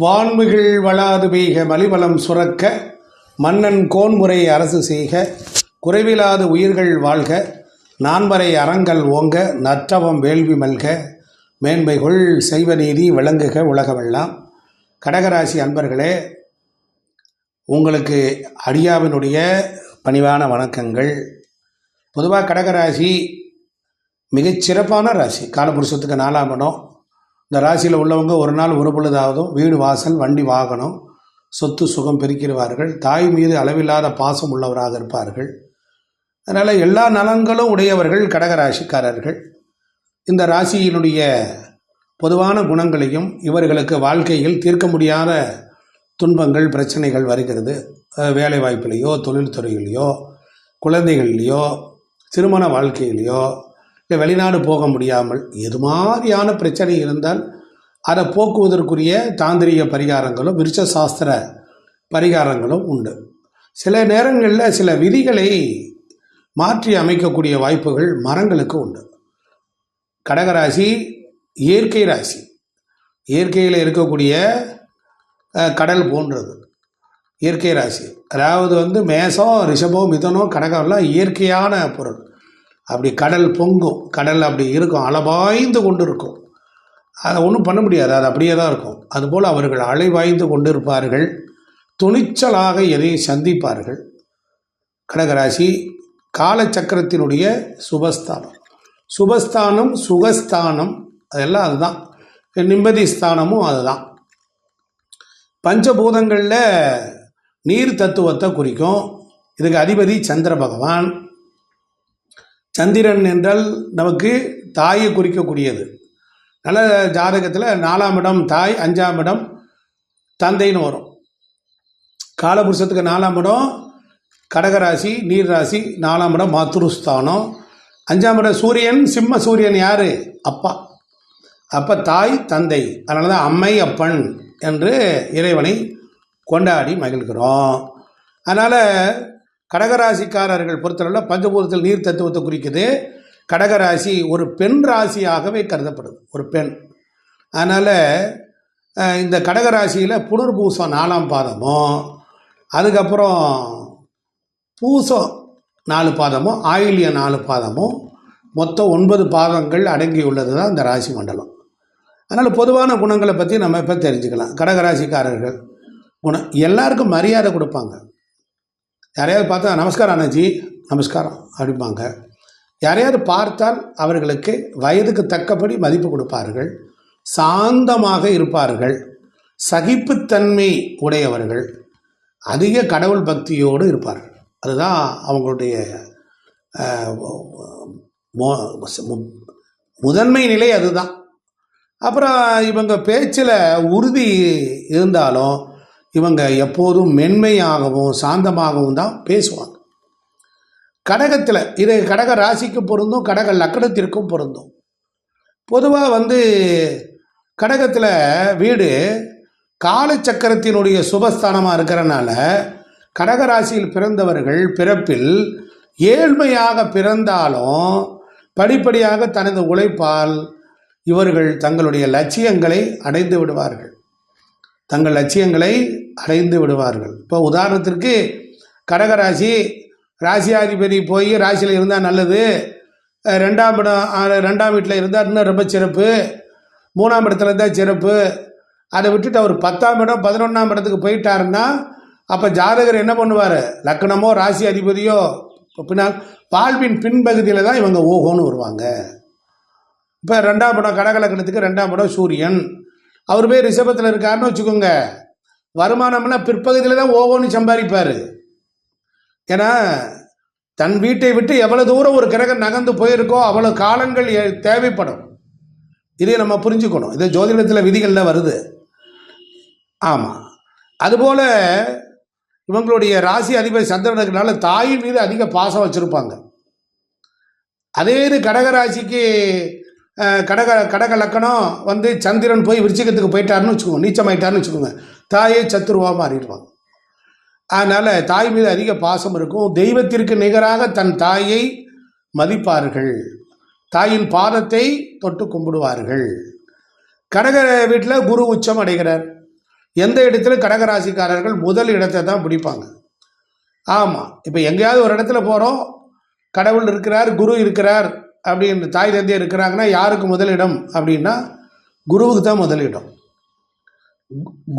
வான்மிகள் வளாது பெய்க மலிவலம் சுரக்க மன்னன் கோன்முறை அரசு செய்க குறைவிலாது உயிர்கள் வாழ்க நான்வரை அறங்கள் ஓங்க நற்றவம் வேள்வி மல்க மேன்மைகள் செய்வ நீதி விளங்குக உலகமெல்லாம். கடகராசி அன்பர்களே உங்களுக்கு அடியாவினுடைய பணிவான வணக்கங்கள். பொதுவாக கடகராசி மிகச்சிறப்பான ராசி. காலபுருஷத்துக்கு நாலாம் இடம். இந்த ராசியில் உள்ளவங்க ஒரு நாள் ஒரு பொழுதாவதும் வீடு வாசல் வண்டி வாகனம் சொத்து சுகம் பெருக்கிடுவார்கள். தாய் மீது அளவில்லாத பாசம் உள்ளவராக இருப்பார்கள். அதனால் எல்லா நலன்களும் உடையவர்கள் கடகராசிக்காரர்கள். இந்த ராசியினுடைய பொதுவான குணங்களையும் இவர்களுக்கு வாழ்க்கையில் தீர்க்க முடியாத துன்பங்கள் பிரச்சனைகள் வருகிறது. அஹ் வேலை வாய்ப்பிலேயோ தொழில்துறையிலையோ குழந்தைகள்லையோ திருமண வாழ்க்கையிலையோ இல்லை வெளிநாடு போக முடியாமல் எது மாதிரியான பிரச்சனை இருந்தால் அதை போக்குவதற்குரிய தாந்திரிக பரிகாரங்களும் விருட்ச சாஸ்திர பரிகாரங்களும் உண்டு. சில நேரங்களில் சில விதிகளை மாற்றி அமைக்கக்கூடிய வாய்ப்புகள் மரங்களுக்கு உண்டு. கடகராசி இயற்கை ராசி. இயற்கையில் இருக்கக்கூடிய கடல் போன்றது. இயற்கை ராசி. அதாவது வந்து மேசம் ரிஷபம் மிதனம் கடகம்லாம் இயற்கையான பொருள். அப்படி கடல் பொங்கும். கடல் அப்படி இருக்கும் அளவாய்ந்து கொண்டு இருக்கும் அதை ஒன்றும் பண்ண முடியாது அது அப்படியே தான் இருக்கும். அதுபோல் அவர்கள் அலைவாய்ந்து கொண்டு இருப்பார்கள் துணிச்சலாக எதையும் சந்திப்பார்கள்? கடகராசி காலச்சக்கரத்தினுடைய சுபஸ்தானம். சுபஸ்தானம் சுகஸ்தானம் அதெல்லாம் அதுதான். நிம்மதி ஸ்தானமும் அதுதான். பஞ்சபூதங்களில் நீர் தத்துவத்தை குறிக்கும். இதுக்கு அதிபதி சந்திர பகவான். சந்திரன் என்றால் நமக்கு தாயை குறிக்கக்கூடியது. நல்ல ஜாதகத்தில் நாலாம் இடம் தாய் அஞ்சாம் இடம் தந்தைன்னு வரும். காலபுருஷத்துக்கு நாலாம் இடம் கடகராசி நீர் ராசி நாலாம் இடம் மாத்ருஸ்தானம். அஞ்சாம் இடம் சூரியன் சிம்ம சூரியன் யார்? அப்பா. அப்போ தாய் தந்தை. அதனால தான் அம்மை அப்பன் என்று இறைவனை கொண்டாடி மகிழ்கிறோம். அதனால் கடகராசிக்காரர்கள் பொறுத்தளவில் பஞ்சபூதத்தில் நீர் தத்துவத்தை குறிக்குது. கடகராசி ஒரு பெண் ராசியாகவே கருதப்படுது. ஒரு பெண். அதனால் இந்த கடகராசியில் புனர்பூசம் நாலாம் பாதமும் அதுக்கப்புறம் பூசம் நாலு பாதமும் ஆயில்ய நாலு பாதமும் மொத்தம் ஒன்பது பாதங்கள் அடங்கியுள்ளது தான் இந்த ராசி மண்டலம். அதனால் பொதுவான குணங்களை பற்றி நம்ம இப்போ தெரிஞ்சுக்கலாம். கடகராசிக்காரர்கள் குணம் எல்லாருக்கும் மரியாதை கொடுப்பாங்க. யாரையாவது பார்த்தா நமஸ்காரம் அண்ணாஜி. நமஸ்காரம் அப்படிம்பாங்க. யாரையாவது பார்த்தால் அவர்களுக்கு வயதுக்கு தக்கபடி மதிப்பு கொடுப்பார்கள். சாந்தமாக இருப்பார்கள். சகிப்புத்தன்மை உடையவர்கள். அதிக கடவுள் பக்தியோடு இருப்பார்கள். அதுதான் அவங்களுடைய மு- முதன்மை நிலை அதுதான். அப்புறம் இவங்க பேச்சில் உறுதி இருந்தாலும் இவங்க எப்போதும் மென்மையாகவும் சாந்தமாகவும் தான் பேசுவாங்க. கடகத்தில் இது கடக ராசிக்கு பொருந்தும் கடக லக்கணத்திற்கும் பொருந்தும். பொதுவாக வந்து கடகத்தில் வீடு காலச்சக்கரத்தினுடைய சுபஸ்தானமாக இருக்கிறனால கடகராசியில் பிறந்தவர்கள் பிறப்பில் ஏழ்மையாக பிறந்தாலும் படிப்படியாக தனது உழைப்பால் இவர்கள் தங்களுடைய லட்சியங்களை அடைந்து விடுவார்கள். தங்கள் லட்சியங்களை அடைந்து விடுவார்கள். இப்போ உதாரணத்திற்கு கடகராசி ராசியாதிபதி போய் ராசியில் இருந்தால் நல்லது ரெண்டாம் இடம் ரெண்டாம் வீட்டில் இருந்தால் இன்னும் ரொம்ப சிறப்பு மூணாம் இடத்துல இருந்தால் சிறப்பு அதை விட்டுட்டு அவர் பத்தாம் இடம் பதினொன்றாம் இடத்துக்கு போயிட்டாருன்னா அப்போ ஜாதகர் என்ன பண்ணுவார்? லக்னமோ ராசி அதிபதியோ பின்னால் வாழ்வின் பின்பகுதியில் தான் இவங்க ஓஹோன்னு வருவாங்க. இப்போ ரெண்டாம் இடம் கடக லக்னத்துக்கு ரெண்டாம் இடம் சூரியன். அவர் போய் ரிஷபத்தில் இருக்காருன்னு வச்சுக்கோங்க. வருமானம்லாம் பிற்பகுதியில் தான் ஓவோன்னு சம்பாதிப்பார். ஏன்னா தன் வீட்டை விட்டு எவ்வளோ தூரம் ஒரு கிரகம் நகர்ந்து போயிருக்கோ அவ்வளோ காலங்கள் தேவைப்படும். இதை நம்ம புரிஞ்சுக்கணும். இது ஜோதிடத்தில் விதிகளில் வருது. ஆமாம் அதுபோல் இவங்களுடைய ராசி அதிபதி சந்திரனுக்குனால தாயின் மீது அதிக பாசம் வச்சுருப்பாங்க. அதே இது கடகராசிக்கு கடக கடக லக்கணம் வந்து சந்திரன் போய் விருச்சிகத்துக்கு போயிட்டாருன்னு வச்சுக்கோங்க நீச்சமாயிட்டாருன்னு வச்சுக்கோங்க. தாயே சத்துருவா மாறிடுவாங்க அதனால் தாய் மீது அதிக பாசம் இருக்கும். தெய்வத்திற்கு நிகராக தன் தாயை மதிப்பார்கள். தாயின் பாதத்தை தொட்டு கும்பிடுவார்கள். கடக வீட்டில் குரு உச்சம் அடைகிறார். எந்த இடத்துல? கடகராசிக்காரர்கள் முதல் இடத்தை தான் பிடிப்பாங்க. ஆமாம் இப்போ எங்கேயாவது ஒரு இடத்துல போகிறோம் கடவுள் இருக்கிறார் குரு இருக்கிறார். அப்படின்னு தாய் தந்தை இருக்கிறாங்கன்னா யாருக்கு முதலிடம் அப்படின்னா குருவுக்கு தான் முதலிடம்.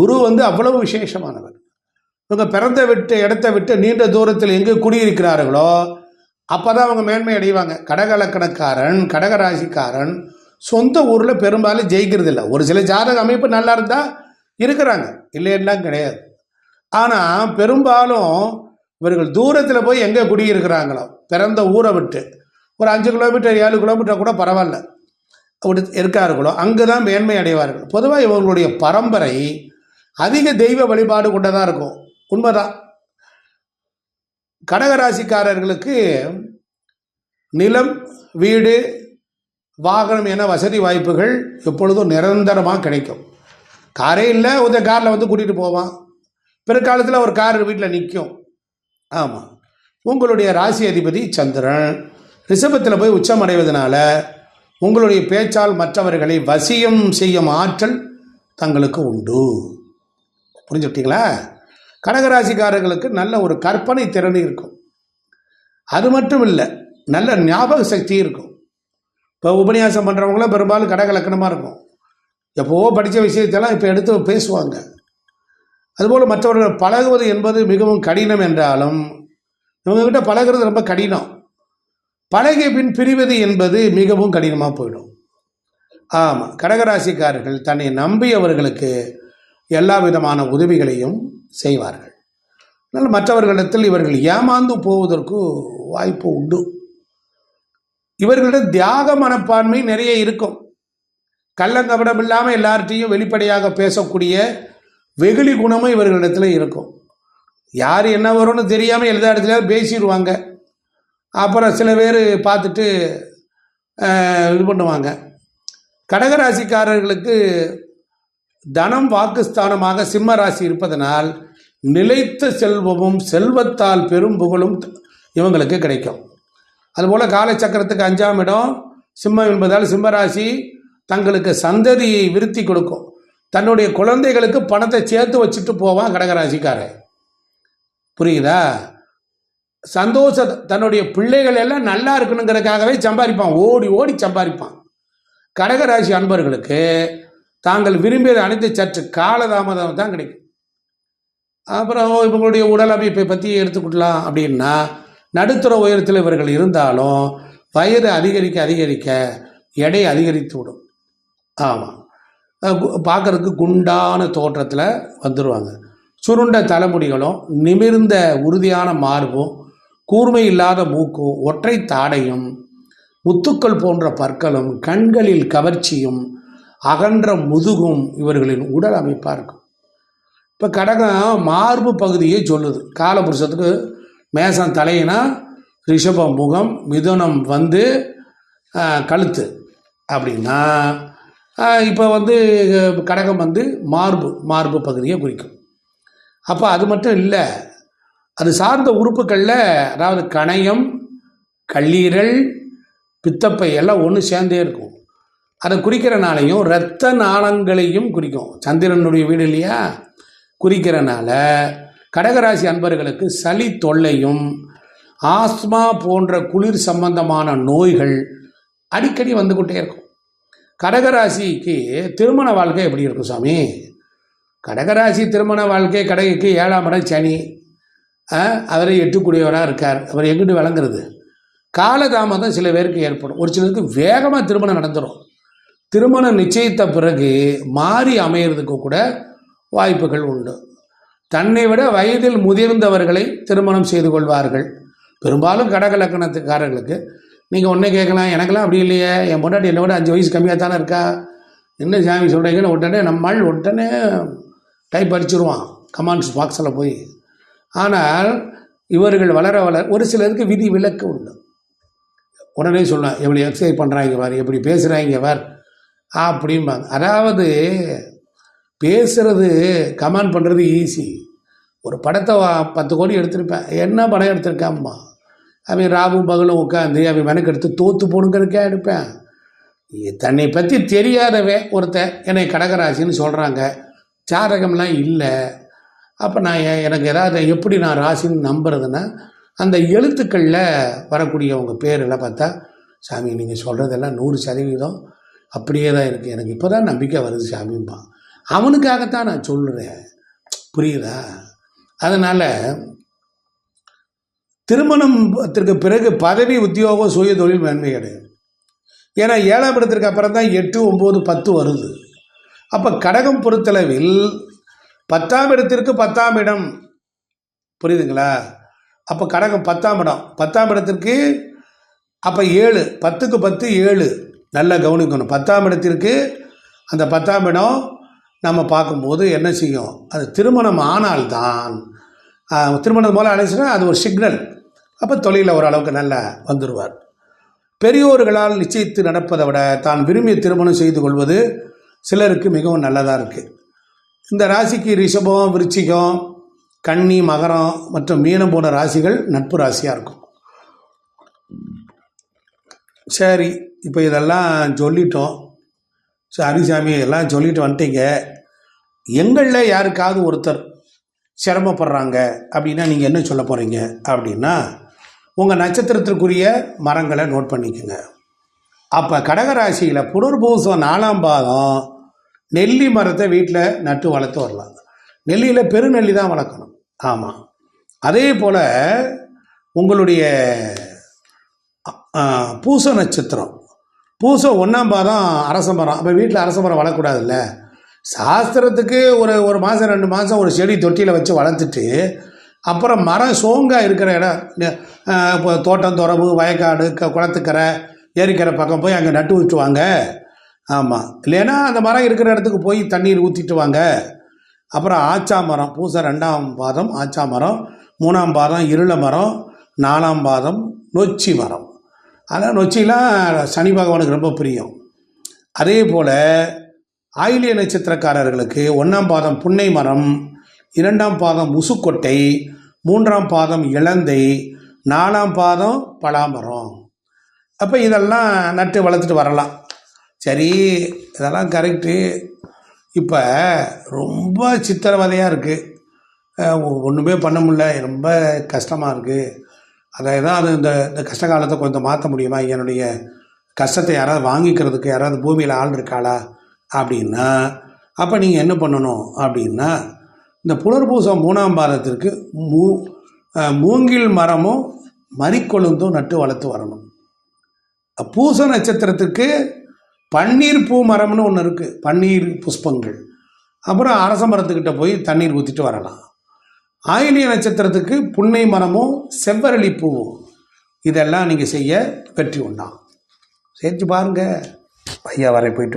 குரு வந்து அவ்வளவு விசேஷமானவர். இவங்க பிறந்த விட்டு இடத்த விட்டு நீண்ட தூரத்தில் எங்கே குடியிருக்கிறார்களோ அப்போ தான் அவங்க மேன்மை அடைவாங்க. கடகலக்கணக்காரன் கடகராசிக்காரன் சொந்த ஊரில் பெரும்பாலும் ஜெயிக்கிறது இல்லை. ஒரு சில ஜாதக அமைப்பு நல்லா இருந்தால் இருக்கிறாங்க. இல்லைன்னா கிடையாது. ஆனால் பெரும்பாலும் இவர்கள் தூரத்தில் போய் எங்கே குடியிருக்கிறாங்களோ பிறந்த ஊரை விட்டு ஒரு அஞ்சு கிலோமீட்டர் ஏழு கிலோமீட்டர் கூட பரவாயில்ல. அப்படி இருக்கார்களோ அங்கே தான் மேன்மை அடைவார்கள். பொதுவாக இவங்களுடைய பரம்பரை அதிக தெய்வ வழிபாடு கொண்டதாக இருக்கும். உண்மைதான். கடகராசிக்காரர்களுக்கு நிலம் வீடு வாகனம் என வசதி வாய்ப்புகள் எப்பொழுதும் நிரந்தரமாக கிடைக்கும். காரே இல்லை உதய காரில் வந்து கூட்டிகிட்டு போவான். பிற்காலத்தில் ஒரு கார் வீட்டில் நிற்கும் ஆமாம் உங்களுடைய ராசி அதிபதி சந்திரன். ரிஷபத்தில் போய் உச்சம் அடைவதனால உங்களுடைய பேச்சால் மற்றவர்களை வசியம் செய்யும் ஆற்றல் தங்களுக்கு உண்டு. புரிஞ்சுக்கிட்டீங்களா? கடகராசிக்காரர்களுக்கு நல்ல ஒரு கற்பனை திறன் இருக்கும். அது மட்டும் இல்லை நல்ல ஞாபக சக்தி இருக்கும். இப்போ உபன்யாசம் பண்ணுறவங்களாம் பெரும்பாலும் கடகலக்கணமாக இருக்கும். எப்போவோ படித்த விஷயத்தெல்லாம் இப்போ எடுத்து பேசுவாங்க. அதுபோல் மற்றவர்கள் பழகுவது என்பது மிகவும் கடினம் என்றாலும் இவங்ககிட்ட பழகிறது ரொம்ப கடினம். பழகிய பின் பிரிவது என்பது மிகவும் கடினமாக போயிடும். ஆமாம் கடகராசிக்காரர்கள் தன்னை நம்பியவர்களுக்கு எல்லா விதமான உதவிகளையும் செய்வார்கள். அதனால் மற்றவர்களிடத்தில் இவர்கள் ஏமாந்து போவதற்கு வாய்ப்பு உண்டு. இவர்களிடம் தியாக மனப்பான்மை நிறைய இருக்கும். கள்ளங்கபடம் இல்லாமல் எல்லார்ட்டையும் வெளிப்படையாக பேசக்கூடிய வெகுளி குணமும் இவர்களிடத்தில் இருக்கும். யார் என்ன வரும்னு தெரியாமல் எல்லா இடத்துலையாவது பேசிடுவாங்க. அப்புறம் சில பேர் பார்த்துட்டு இது பண்ணுவாங்க. கடகராசிக்காரர்களுக்கு தனம் வாக்குஸ்தானமாக சிம்ம ராசி இருப்பதனால் நிலைத்த செல்வமும் செல்வத்தால் பெரும் புகழும் இவங்களுக்கு கிடைக்கும். அதுபோல் காலச்சக்கரத்துக்கு அஞ்சாம் இடம் சிம்மம் என்பதால் சிம்மராசி தங்களுக்கு சந்ததியை விருத்தி கொடுக்கும். தன்னுடைய குழந்தைகளுக்கு பணத்தை சேர்த்து வச்சுட்டு போவான் கடகராசிக்காரன். புரியுதா? சந்தோஷ தன்னுடைய பிள்ளைகள் எல்லாம் நல்லா இருக்கணுங்கிறதுக்காகவே சம்பாதிப்பான். ஓடி ஓடி சம்பாதிப்பான். கடகராசி அன்பர்களுக்கு தாங்கள் விரும்பியது அனைத்து சற்று காலதாமதம் தான் கிடைக்கும். அப்புறம் இவங்களுடைய உடல் அமைப்பை பற்றி எடுத்துக்கிட்டலாம் அப்படின்னா நடுத்தர உயரத்தில் இவர்கள் இருந்தாலும் வயது அதிகரிக்க அதிகரிக்க எடை அதிகரித்து விடும். ஆமாம் பார்க்கறதுக்கு குண்டான தோற்றத்தில் வந்துடுவாங்க சுருண்ட தலைமுடிகளும் நிமிர்ந்த உறுதியான மார்பும் கூர்மை இல்லாத மூக்கும் ஒற்றை தாடையும் முத்துக்கள் போன்ற பற்களும் கண்களில் கவர்ச்சியும் அகன்ற முதுகும் இவர்களின் உடல் அமைப்பாக இருக்கும். இப்போ கடகம் மார்பு பகுதியை சொல்லுது. காலபுருஷத்துக்கு மேசம் தலையினா ரிஷபம் முகம் மிதுனம் வந்து கழுத்து அப்படின்னா இப்போ வந்து கடகம் வந்து மார்பு மார்பு பகுதியை குறிக்கும். அப்போ அது மட்டும் இல்லை அது சார்ந்த உறுப்புகளில் அதாவது கணையம் கல்லீரல் பித்தப்பை எல்லாம் ஒன்று சேர்ந்தே இருக்கும். அதை குறிக்கிறனாலையும் இரத்த நாளங்களையும் குறிக்கும். சந்திரனுடைய வீடு இல்லையா? குறிக்கிறனால கடகராசி அன்பர்களுக்கு சளி தொல்லையும் ஆஸ்மா போன்ற குளிர் சம்பந்தமான நோய்கள் அடிக்கடி வந்துக்கிட்டே இருக்கும். கடகராசிக்கு திருமண வாழ்க்கை எப்படி இருக்கும் சாமி? கடகராசி திருமண வாழ்க்கை கடகைக்கு ஏழாம் இடம் சனி. அவரை எட்டுக்கூடியவராக இருக்கார். அவர் எங்கிட்டு விளங்குறது? காலதாமதம் சில பேருக்கு ஏற்படும். ஒரு சிலருக்கு வேகமாக திருமணம் நடந்துடும் திருமணம் நிச்சயித்த பிறகு மாறி அமையிறதுக்கு கூட வாய்ப்புகள் உண்டு. தன்னை விட வயதில் முதிர்ந்தவர்களை திருமணம் செய்து கொள்வார்கள். பெரும்பாலும் கடக லக்கணத்துக்காரர்களுக்கு நீங்கள் ஒன்றே கேட்கலாம். எனக்கெல்லாம் அப்படி இல்லையே. என் பொண்டாட்டி என்னை விட அஞ்சு வயசு கம்மியாக தானே இருக்கா? என்ன சாமி சொல்கிறீங்கன்னு உடனே நம்மால் உடனே டைப் அடிச்சிருவான். கமாண்ட்ஸ் பாக்ஸில் போய். ஆனால் இவர்கள் வளர வளர ஒரு சிலருக்கு விதி விலக்கு உண்டு. உடனே சொல்லலாம் எப்படி எக்ஸசைஸ் பண்ணுறாங்க வார் எப்படி பேசுகிறாங்க வார் அப்படிம்பாங்க. அதாவது பேசுறது கமெண்ட் பண்ணுறது ஈஸி ஒரு படத்தை பத்து கோடி எடுத்திருப்பேன். என்ன படம் எடுத்திருக்காம்மா? அவன் ராவும் பகலும் உட்காந்து அவன் மெனக்கெடுத்து தோத்து போணுங்கிறதுக்கே எடுப்பேன். தன்னை பற்றி தெரியாதவன் ஒருத்தன் என்னை கடகராசின்னு சொல்கிறாங்க சாரகம்லாம் இல்லை. அப்போ நான் எனக்கு ஏதாவது எப்படி நான் ராசின்னு நம்புறதுன்னா அந்த எழுத்துக்களில் வரக்கூடியவங்க பேரெல்லாம் பார்த்தா சாமி நீங்கள் சொல்கிறதெல்லாம் நூறு சதவீதம் அப்படியே தான் இருக்குது எனக்கு இப்போ தான் நம்பிக்கை வருது சாமிம்பான். அவனுக்காகத்தான் நான் சொல்கிறேன் புரியுதா? அதனால் திருமணத்திற்கு பிறகு பதவி உத்தியோகம் சுய தொழில் மேன்மை கிடையாது ஏன்னா ஏழாம் இடத்திற்கு அப்புறம் தான் எட்டு ஒம்பது பத்து வருது. அப்போ கடகம் பொறுத்தளவில் பத்தாம் இடத்திற்கு பத்தாம் இடம். புரியுதுங்களா? அப்போ கடகம் பத்தாம் இடம். பத்தாம் இடத்திற்கு அப்போ ஏழு. பத்துக்கு பத்து ஏழு. நல்லா கவனிக்கணும். பத்தாம் இடத்திற்கு அந்த பத்தாம் இடம் நம்ம பார்க்கும்போது என்ன செய்யும்? அது திருமணம் ஆனால்தான் திருமணம் போல அழைச்சினா அது ஒரு சிக்னல் அப்போ தொழிலில் ஓரளவுக்கு நல்லா வந்துடுவார் பெரியோர்களால் நிச்சயித்து நடப்பதை விட தான் விரும்பிய திருமணம் செய்து கொள்வது சிலருக்கு மிகவும் நல்லதாக இருக்குது இந்த ராசிக்கு ரிஷபம் விருச்சிகம் கன்னி மகரம் மற்றும் மீனம் போன்ற ராசிகள் நட்பு ராசியாக இருக்கும். சரி இப்போ இதெல்லாம் சொல்லிட்டோம். சரி சாமி எல்லாம் சொல்லிட்டு வந்துட்டீங்க. எங்களில் யாருக்காவது ஒருத்தர் சிரமப்படுறாங்க அப்படின்னா நீங்கள் என்ன சொல்ல போகிறீங்க அப்படின்னா உங்கள் நட்சத்திரத்திற்குரிய மரங்களை நோட் பண்ணிக்கோங்க. அப்போ கடகராசியில் புனர்பூசம் நாலாம் பாதம் நெல்லி மரத்தை வீட்டில் நட்டு வளர்த்து வரலாம். நெல்லியில் பெருநெல்லி தான் வளர்க்கணும். ஆமாம் அதே போல் உங்களுடைய பூச நட்சத்திரம். பூசம் ஒன்றாம் பாதம் அரச மரம். அப்போ வீட்டில் அரச மரம் வளரக்கூடாதுல்ல சாஸ்திரத்துக்கு ஒரு ஒரு மாதம் ரெண்டு மாதம் ஒரு செடி தொட்டியில் வச்சு வளர்த்துட்டு அப்புறம் மரம் சோங்காக இருக்கிற இடம் இப்போ தோட்டம் துறவு வயக்காடு க குளத்துக்கரை ஏரிக்கரை பக்கம் போய் அங்கே நட்டு விட்டுவாங்க ஆமாம் இல்லைன்னா அந்த மரம் இருக்கிற இடத்துக்கு போய் தண்ணீர் ஊற்றிட்டு வாங்க. அப்புறம் ஆச்சா மரம் பூசை ரெண்டாம் பாதம் ஆச்சா மரம் மூணாம் பாதம் இருள மரம் நாலாம் பாதம் நொச்சி மரம். அதான் நொச்சிலாம் சனி பகவானுக்கு ரொம்ப பிரியம். அதே போல் ஆயிலிய நட்சத்திரக்காரர்களுக்கு ஒன்றாம் பாதம் புன்னை மரம் இரண்டாம் பாதம் உசுக்கொட்டை மூன்றாம் பாதம் இளந்தை நாலாம் பாதம் பலாமரம். அப்போ இதெல்லாம் நட்டு வளர்த்துட்டு வரலாம். சரி இதெல்லாம் கரெக்டு இப்போ ரொம்ப சித்திரவதையாக இருக்குது ஒன்றுமே பண்ண முடியல. ரொம்ப கஷ்டமாக இருக்குது அதை ஏதாவது இந்த இந்த கஷ்ட காலத்தை கொஞ்சம் மாற்ற முடியுமா? என்னுடைய கஷ்டத்தை யாராவது வாங்கிக்கிறதுக்கு யாராவது பூமியில் ஆள் இருக்காளா? அப்படின்னா அப்போ நீங்கள் என்ன பண்ணணும்? அப்படின்னா இந்த புனர்பூசம் மூணாம் பாதத்திற்கு மூ மூங்கில் மரமும் மறிக்கொழுந்தும் நட்டு வளர்த்து வரணும். பூச நட்சத்திரத்துக்கு பன்னீர் பூ மரம்னு ஒன்று இருக்குது பன்னீர் புஷ்பங்கள். அப்புறம் அரச மரத்துக்கிட்ட போய் தண்ணீர் ஊற்றிட்டு வரலாம். ஆயிலிய நட்சத்திரத்துக்கு புன்னை மரமும் செவ்வரளி பூவும். இதெல்லாம் நீங்கள் செய்ய வெற்றி உண்டாம் செஞ்சு பாருங்கள் ஐயா வரை போயிட்டு வர